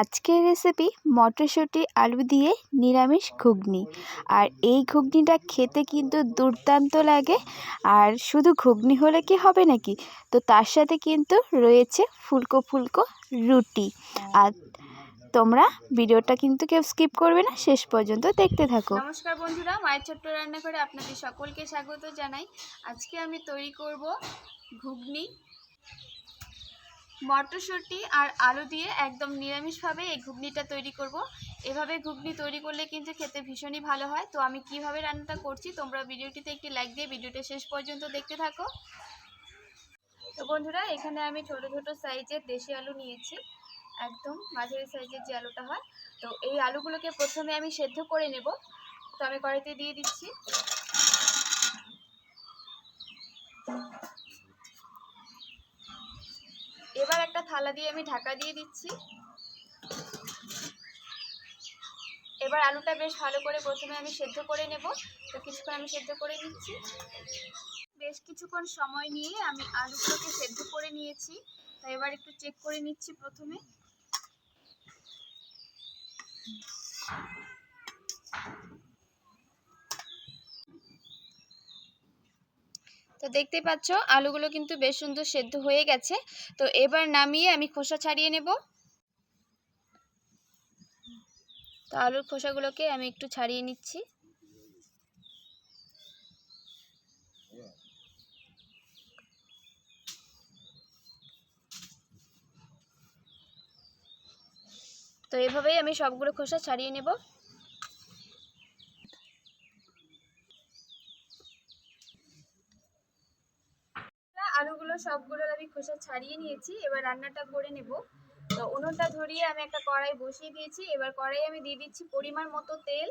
আজকের রেসিপি মটরশুঁটি, আলু দিয়ে নিরামিষ ঘুগনি। আর এই ঘুগনিটা খেতে কিন্তু দুর্দান্ত লাগে। আর শুধু ঘুগনি হলে কি হবে নাকি? তো তার সাথে কিন্তু রয়েছে ফুলকো ফুলকো রুটি। আর তোমরা ভিডিওটা কিন্তু কেউ স্কিপ করবে না, শেষ পর্যন্ত দেখতে থাকো। নমস্কার বন্ধুরা মায়ের ছোট্ট রান্না করে আপনাদের সকলকে স্বাগত জানাই। আজকে আমি তৈরি করব ঘুগনি মটরশুঁটি আর আলু দিয়ে একদম নিরামিষভাবে এই ঘুগনিটা তৈরি করব। এভাবে ঘুগনি তৈরি করলে কিন্তু খেতে ভীষণই ভালো হয়। তো আমি কীভাবে রান্নাটা করছি তোমরা ভিডিওটিতে একটি লাইক দিয়ে ভিডিওটা শেষ পর্যন্ত দেখতে থাকো। তো বন্ধুরা, এখানে আমি ছোট ছোট সাইজের দেশি আলু নিয়েছি। একদম মাঝারি সাইজের যে আলুটা হয়। তো এই আলুগুলোকে প্রথমে আমি সেদ্ধ করে নেব। তো আমি কড়াইতে দিয়ে দিচ্ছি এবার একটা থালা দিয়ে আমি ঢাকা দিয়ে দিচ্ছি। এবার আলুটা বেশ ভালো করে প্রথমে আমি সেদ্ধ করে নেব। তো কিছুক্ষণ আমি সেদ্ধ করে নিচ্ছি। বেশ কিছুক্ষণ সময় নিয়ে আমি আলুগুলোকে সেদ্ধ করে নিয়েছি। তো এবার একটু চেক করে নিচ্ছি প্রথমে। তো দেখতেই পাচ্ছ, আলুগুলো কিন্তু বেশ সুন্দর সেদ্ধ হয়ে গেছে। তো এবার নামিয়ে আমি খোসা ছাড়িয়ে নেব। তো আলুর খোসাগুলোকে আমি একটু ছাড়িয়ে নিচ্ছি। তো এভাবেই আমি সবগুলো খোসা ছাড়িয়ে নেব আলুগুলো সবগুলো আমি খোসা ছাড়িয়ে নিয়েছি, এবার রান্নাটা করে নেব। তো উনুনটা ধরিয়ে আমি একটা কড়াই বসিয়ে দিয়েছি, এবার কড়াই আমি দিয়ে দিচ্ছি পরিমাণ মতো তেল।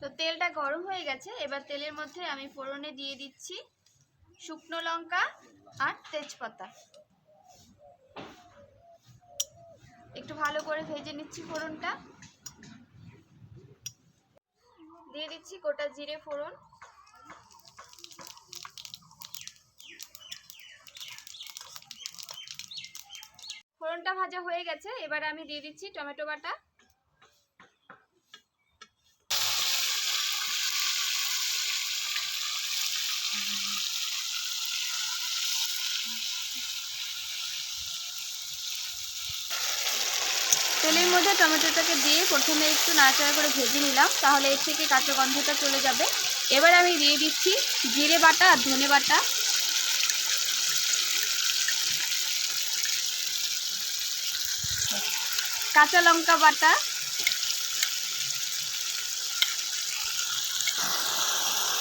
তো তেলটা গরম হয়ে গেছে, এবার তেলের মধ্যে আমি ফোড়নে দিয়ে দিচ্ছি শুকনো লঙ্কা আর তেজপাতা। একটু ভালো করে ভেজে নিচ্ছি ফোড়নটা। দিয়ে দিচ্ছি গোটা জিরে ফোড়ন। ফোড়নটা ভাজা হয়ে গেছে, এবার আমি দিয়ে দিচ্ছি টমেটো বাটা তেলের মধ্যে টমেটোটাকে দিয়ে প্রথমে একটু নাড়াচাড়া করে ভেজে নিলাম, তাহলে এর থেকে কাঁচা গন্ধটা চলে যাবে। এবার আমি দিয়ে দিচ্ছি জিরে বাটা আর ধনে বাটা। কাঁচা লঙ্কা বাটা।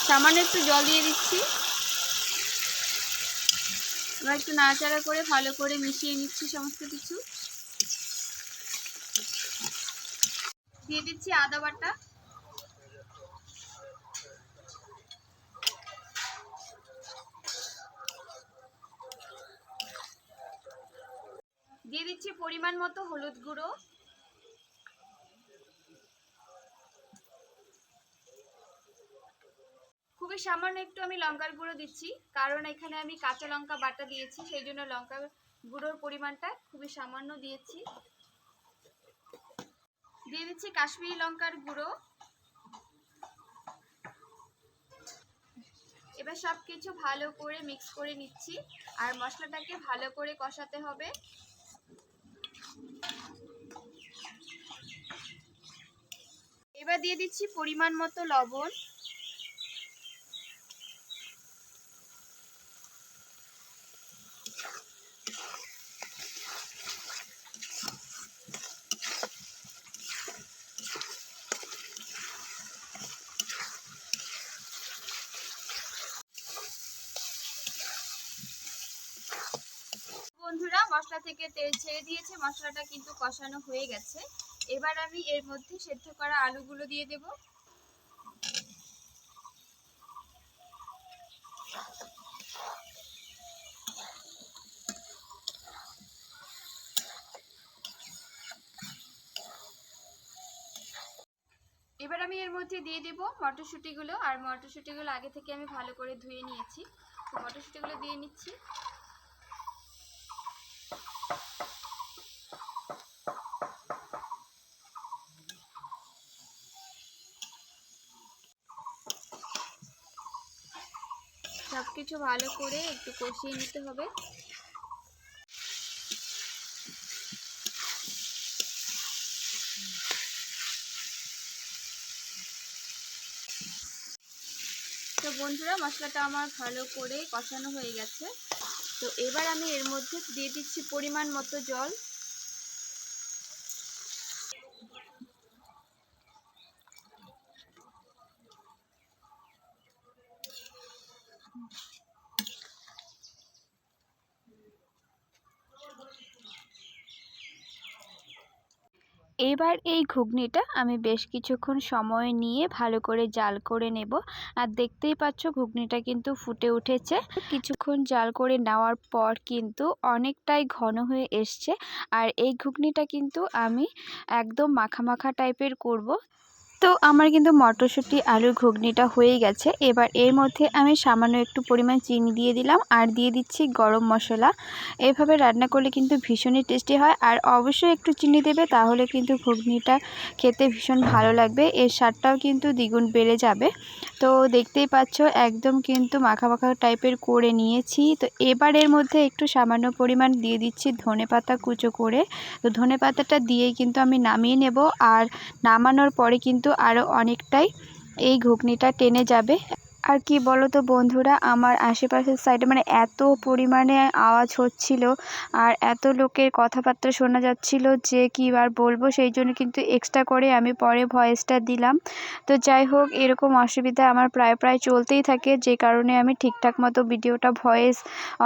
সামান্য একটু জল দিয়ে দিচ্ছি। এবার একটু নাড়াচাড়া করে ভালো করে মিশিয়ে নিচ্ছি সমস্ত কিছু। দিয়ে দিচ্ছি আদা বাটা। দিয়ে দিচ্ছি পরিমাণ মতো হলুদ গুঁড়ো। খুবই সামান্য একটু আমি লঙ্কার গুঁড়ো দিচ্ছি, কারণ এখানে আমি কাঁচা লঙ্কা বাটা দিয়েছি, সেই জন্য লঙ্কার গুঁড়োর পরিমাণটা খুবই সামান্য দিয়েছি। দিয়ে দিচ্ছি কাশ্মীরি লঙ্কার গুঁড়ো। এবার সব কিছু ভালো করে মিক্স করে নিচ্ছি। আর মশলাটাকে ভালো করে কষাতে হবে। এবার দিয়ে দিচ্ছি পরিমাণ মতো লবণ বন্ধুরা মশলা থেকে তেল ছেড়ে দিয়েছে, মশলাটা কিন্তু কষানো হয়ে গেছে। এবার আমি এর মধ্যে সেদ্ধ করা আলুগুলো দিয়ে দেব। এবার আমি এর মধ্যে দিয়ে দিব মটরশুঁটিগুলো। আর মটরশুঁটিগুলো আগে থেকে আমি ভালো করে ধুয়ে নিয়েছি। তো মটরশুঁটিগুলো দিয়ে নিচ্ছি সব কিছু ভালো করে একটু কষিয়ে নিতে হবে। তো বন্ধুরা, মশলাটা আমার ভালো করে কষানো হয়ে গেছে। তো এবার আমি এর মধ্যে দিয়ে দিচ্ছি পরিমাণ মতো জল। এবার এই ঘুগনিটা আমি বেশ কিছুক্ষণ সময় নিয়ে ভালো করে জাল করে নেব। আর দেখতেই পাচ্ছ ঘুগনিটা কিন্তু ফুটে উঠেছে। কিছুক্ষণ জাল করে নেওয়ার পর কিন্তু অনেকটাই ঘন হয়ে এসছে। আর এই ঘুগনিটা কিন্তু আমি একদম মাখা মাখা টাইপের করব। তো আমার কিন্তু মটরশুঁটি আলুর ঘুগনিটা হয়ে গেছে। এবার এর মধ্যে আমি সামান্য একটু পরিমাণ চিনি দিয়ে দিলাম আর দিয়ে দিচ্ছি গরম মশলা। এভাবে রান্না করলে কিন্তু ভীষণই টেস্টি হয় আর অবশ্যই একটু চিনি দেবে তাহলে কিন্তু ঘুগনিটা খেতে ভীষণ ভালো লাগবে। এর স্বাদটাও কিন্তু দ্বিগুণ বেড়ে যাবে। তো দেখতেই পাচ্ছ একদম কিন্তু মাখা মাখা টাইপের করে নিয়েছি। তো এবার এর মধ্যে একটু সামান্য পরিমাণ দিয়ে দিচ্ছি ধনে পাতা কুচো করে। তো ধনে পাতাটা দিয়ে কিন্তু আমি নামিয়ে নেব। আর নামানোর পরে কিন্তু আরও অনেকটাই এই ঘুগনিটা টেনে যাবে। আর কি বলো তো বন্ধুরা, আমার আশেপাশের সাইডে মানে এত পরিমাণে আওয়াজ হচ্ছিল আর এত লোকের কথাবার্তা শোনা যাচ্ছিল যে কী আর বলব, সেই জন্য কিন্তু এক্সট্রা করে আমি পরে ভয়েসটা দিলাম। তো যাই হোক, এরকম অসুবিধা আমার প্রায় প্রায় চলতেই থাকে, যে কারণে আমি ঠিকঠাক মতো ভিডিওটা ভয়েস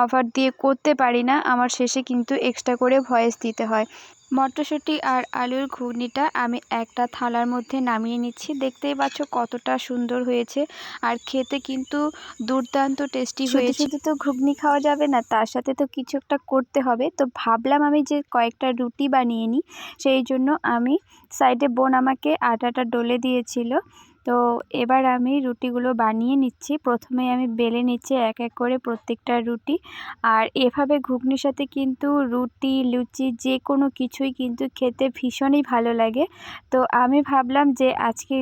অফার দিয়ে করতে পারি না, আমার শেষে কিন্তু এক্সট্রা করে ভয়েস দিতে হয়। মটরশুঁটি আর আলুর ঘুগনিটা আমি একটা থালার মধ্যে নামিয়ে নিচ্ছি। দেখতেই পাচ্ছ কতটা সুন্দর হয়েছে আর খেতে কিন্তু দুর্দান্ত টেস্টি হয়েছে। শুধু তো ঘুগনি খাওয়া যাবে না তার সাথে তো কিছু একটা করতে হবে। তো ভাবলাম আমি যে কয়েকটা রুটি বানিয়ে নিই সেই জন্য আমি সাইডে বোন আমাকে আটাটা ডলে দিয়েছিল। তো এবার আমি রুটিগুলো বানিয়ে নিচ্ছি। প্রথমে আমি বেলে নিচ্ছি এক এক করে প্রত্যেকটা রুটি। আর এভাবে ঘুগনির সাথে কিন্তু রুটি, লুচি যে কোনো কিছুই কিন্তু খেতে ভীষণই ভালো লাগে। তো আমি ভাবলাম যে আজকে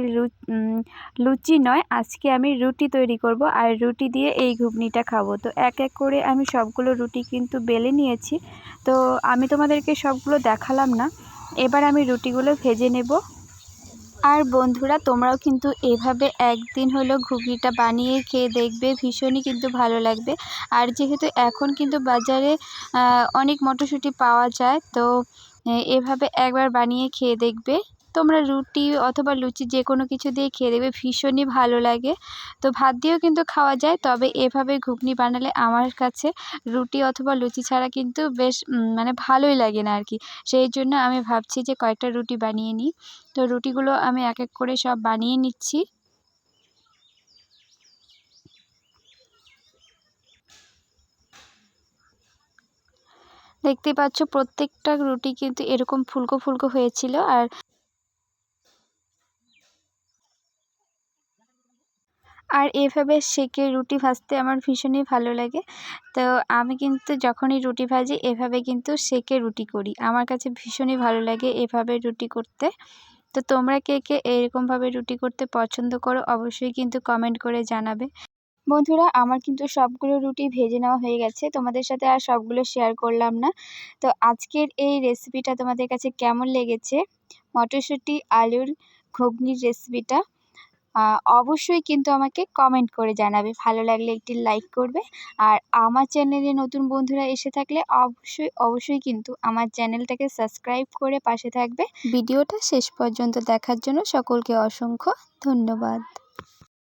লুচি নয়, আজকে আমি রুটি তৈরি করব আর রুটি দিয়ে এই ঘুগনিটা খাব। তো এক এক করে আমি সবগুলো রুটি কিন্তু বেলে নিয়েছি। তো আমি তোমাদেরকে সবগুলো দেখালাম না। এবার আমি রুটিগুলো ভেজে নেব। আর বন্ধুরা, তোমরাও কিন্তু এভাবে একদিন হলো ঘুগনিটা বানিয়ে খেয়ে দেখবে, ভীষণই কিন্তু ভালো লাগবে। আর যেহেতু এখন কিন্তু বাজারে অনেক মটরশুঁটি পাওয়া যায়, তো এভাবে একবার বানিয়ে খেয়ে দেখবে। তোমরা রুটি অথবা লুচি যে কোনো কিছু দিয়ে খেয়ে দেবে ভীষণই ভালো লাগে। তো ভাত দিয়েও কিন্তু খাওয়া যায়, তবে এভাবে ঘুগনি বানালে আমার কাছে রুটি অথবা লুচি ছাড়া কিন্তু বেশ মানে ভালোই লাগে না আর কি সেই জন্য আমি ভাবছি যে কয়েকটা রুটি বানিয়ে নিই। তো রুটিগুলো আমি এক এক করে সব বানিয়ে নিচ্ছি। দেখতে পাচ্ছ প্রত্যেকটা রুটি কিন্তু এরকম ফুলকো ফুলকো হয়েছিল আর আর এভাবে সেঁকে রুটি ভাজতে আমার ভীষণই ভালো লাগে। তো আমি কিন্তু যখনই রুটি ভাজি, এভাবে কিন্তু সেঁকে রুটি করি। আমার কাছে ভীষণই ভালো লাগে এভাবে রুটি করতে। তো তোমরা কে কে এরকমভাবে রুটি করতে পছন্দ করো, অবশ্যই কিন্তু কমেন্ট করে জানাবে। বন্ধুরা, আমার কিন্তু সবগুলো রুটি ভেজে নেওয়া হয়ে গেছে। তোমাদের সাথে আর সবগুলো শেয়ার করলাম না। তো আজকের এই রেসিপিটা তোমাদের কাছে কেমন লেগেছে? মটরশুঁটি, আলুর ঘুগনির রেসিপিটা অবশ্যই কিন্তু আমাকে কমেন্ট করে জানাবে। ভালো লাগলে একটি লাইক করবে। আর আমার চ্যানেলে নতুন বন্ধুরা এসে থাকলে অবশ্যই অবশ্যই কিন্তু আমার চ্যানেলটাকে সাবস্ক্রাইব করে পাশে থাকবে। ভিডিওটা শেষ পর্যন্ত দেখার জন্য সকলকে অসংখ্য ধন্যবাদ।